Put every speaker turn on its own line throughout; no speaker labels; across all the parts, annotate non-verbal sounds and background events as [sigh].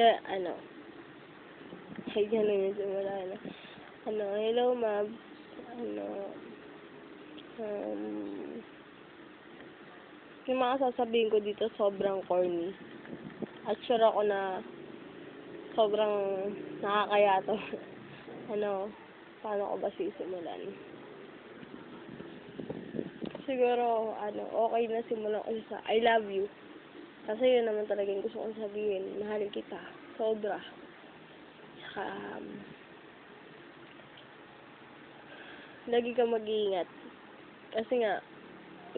Kaya, ano, ay, ganun yung simula na. Ano, hello, ma'am. Ano, um, yung mga sasabihin ko dito sobrang corny. At sure ako na sobrang nakakaya to. [laughs] ano, paano ko ba sisimulan? Siguro, ano, okay na simulan ko sa I love you. Kasi yun naman talaga yung gusto kong sabihin. Mahal kita. Sobra. Saka, um, lagi ka mag-iingat. Kasi nga,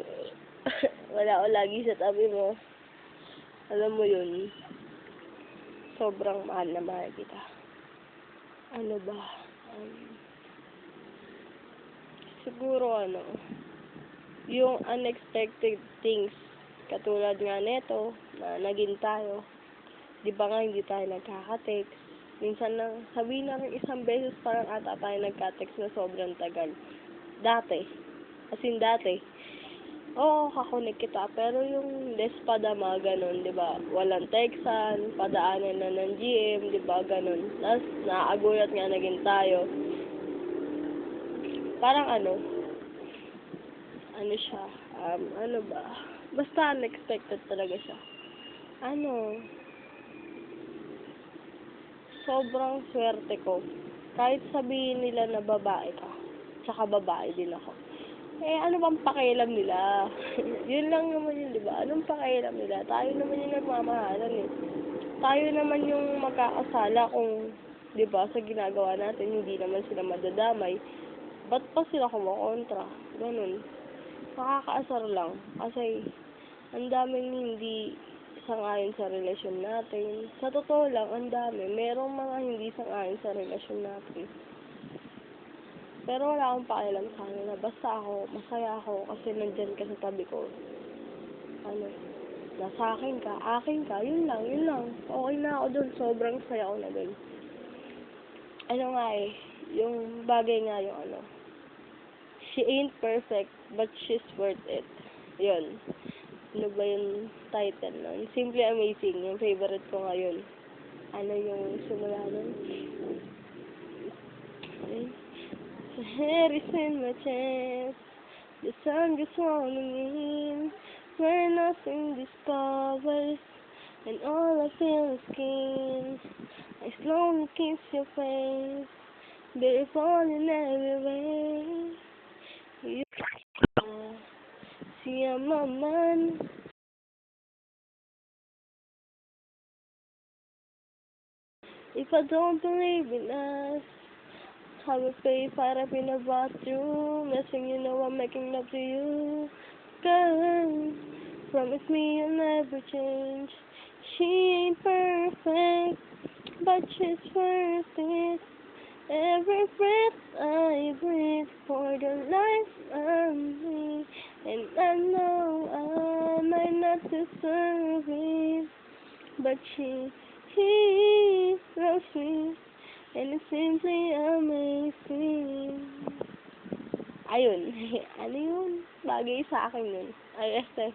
[laughs] wala ako lagi sa tabi mo. Alam mo yun, sobrang mahal na mahal kita. Ano ba? Um, siguro ano, yung unexpected things, katulad nga neto, na naging tayo, di ba nga hindi tayo nagkaka-text, minsan lang, sabihin na rin isang beses parang ata tayo nagka-text na sobrang tagal. Dati, as in dati, oo, kakunik kita, pero yung despada mga ganun, di ba, walang textan, padaanan na ng GM, di ba, ganun. Tapos, naagulat nga naging tayo. Parang ano, ano siya, um, ano ba, basta unexpected talaga siya. Ano, sobrang swerte ko. Kahit sabihin nila na babae ka, tsaka babae din ako. Eh, ano bang pakialam nila? [laughs] yun lang naman yun, di ba? Anong pakialam nila? Tayo naman yung nagmamahalan eh. Tayo naman yung magkakasala kung, di ba, sa ginagawa natin, hindi naman sila madadamay. Ba't pa sila kumakontra? Ganun. Nakakaasar lang. Kasi, ang daming hindi sangayon sa relasyon natin. Sa totoo lang, ang dami. Merong mga hindi sangayon sa relasyon natin. Pero wala akong pakialam sa kanila. Basta ako, masaya ako kasi nandyan ka sa tabi ko. Ano, nasa akin ka, akin ka, yun lang, yun lang. Okay na ako dun, sobrang saya ko na dun. Ano nga eh, yung bagay nga yung ano, she ain't perfect, but she's worth it. Yun. Ano ba yung title nun? Simply Amazing, yung favorite ko ngayon. Ano yung simula nun? Eh, The in my chest. The sun just rolling in. Where nothing discovers. And all I feel is skin. I slowly kiss your face. Beautiful in every way. You a. If I don't believe in us, I will pay fight up in the bathroom. Next thing you know, I'm making love to you. Girl, promise me you'll never change. She ain't perfect, but she's worth it. Every breath I breathe Deserve it, but she, he loves me. And it's simply amazing. Ayun. [laughs] ano yun? Bagay sa akin yun. Ay, este,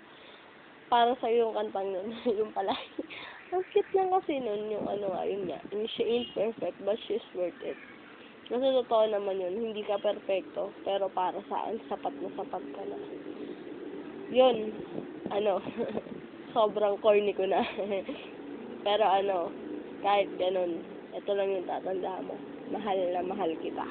para sa yung kantang nun. [laughs] yung pala. [laughs] Ang cute lang kasi nun, yung ano nga, yun nga. Yung she ain't perfect, but she's worth it. Kasi totoo naman yun, hindi ka perfecto, pero para saan, sapat na sapat ka na. Yun, ano, [laughs] sobrang corny ko na. [laughs] pero ano, kahit ganun, ito lang yung tatanda mo. Mahal na mahal kita.